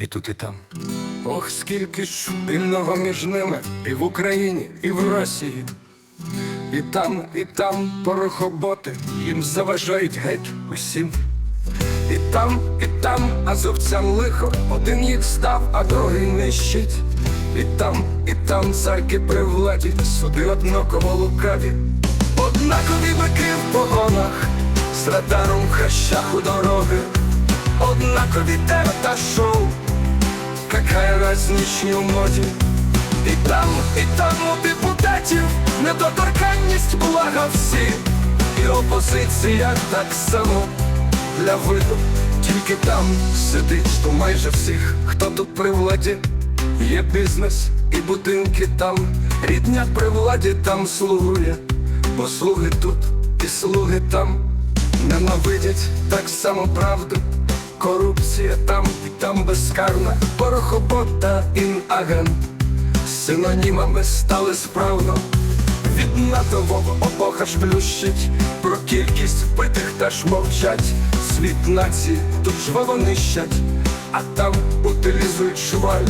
і тут, і там. Ох, скільки ж спільного між ними і в Україні, і в Росії. І там, і там порохоботи їм заважають геть усім. І там, і там азовцям лихо, один їх став, а другий нищить. І там, і там царки при владі, суди однаково лукаві, однакові бики в погонах, з радаром в хащах у дороги, однакові тема та шоу, какая разніч у моді. І там, і там у депутатів недоторканність блага всі, і опозиція так само для виду, тільки там сидить у майже всіх, хто тут при владі, є бізнес і будинки там, рідня при владі там слугує, бо слуги тут і слуги там. Ненавидять так само правду. Корупція там і там безкарна, порохобота інагент Синонімами стали справно. Від натового обоха ж плющить. Про кількість вбитих та ж мовчать. Світ нації тут жваво нищать, а там утилізують шваль.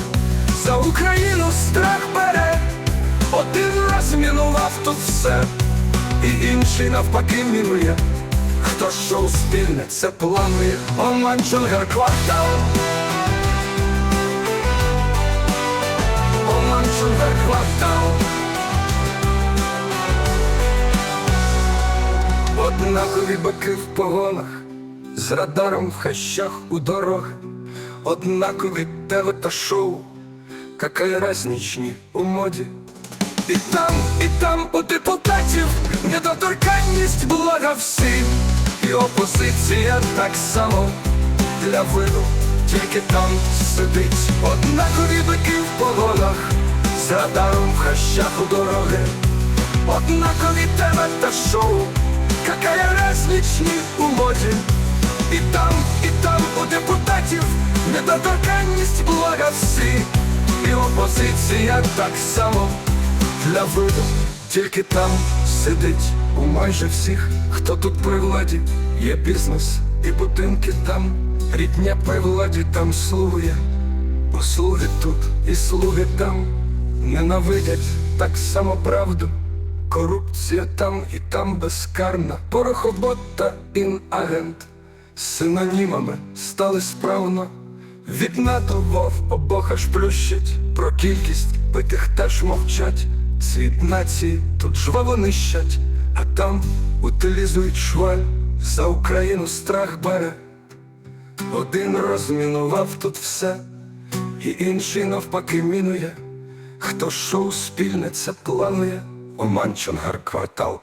За Україну страх бере, один раз мінував тут все, і інший навпаки мінує. Хто шоу спільне, це планує Оман Чонгер квартал. Оман Чонгер квартал. Однакові баки в погонах, з радаром в хащах у дорог, однакові теле та шоу, какая разничні у моді. І там, і там у депутатів недоторканність блага всім, і опозиція так само для виду, тільки там сидить. Однакові бики в погонах, з радаром в хащах у дороги, однакові теми та шоу, какая различні у моді. І там, і там у депутатів недоторканність блага всі, і опозиція так само для виду, тільки там сидить у майже всіх, хто тут при владі, є бізнес і будинки там, рідня при владі там слугує, послуги тут і слуги там. Ненавидять так само правду. Корупція там і там безкарна, порохобота інагент. Синонімами стали справно. Від НАТО вов обох аж плющить, про кількість битих теж мовчать. Світ нації тут жваво нищать, а там утилізують шваль, за Україну страх бере. Один розмінував тут все, і інший навпаки мінує. Хто шоу спільне це планує, Оман Чонгар квартал.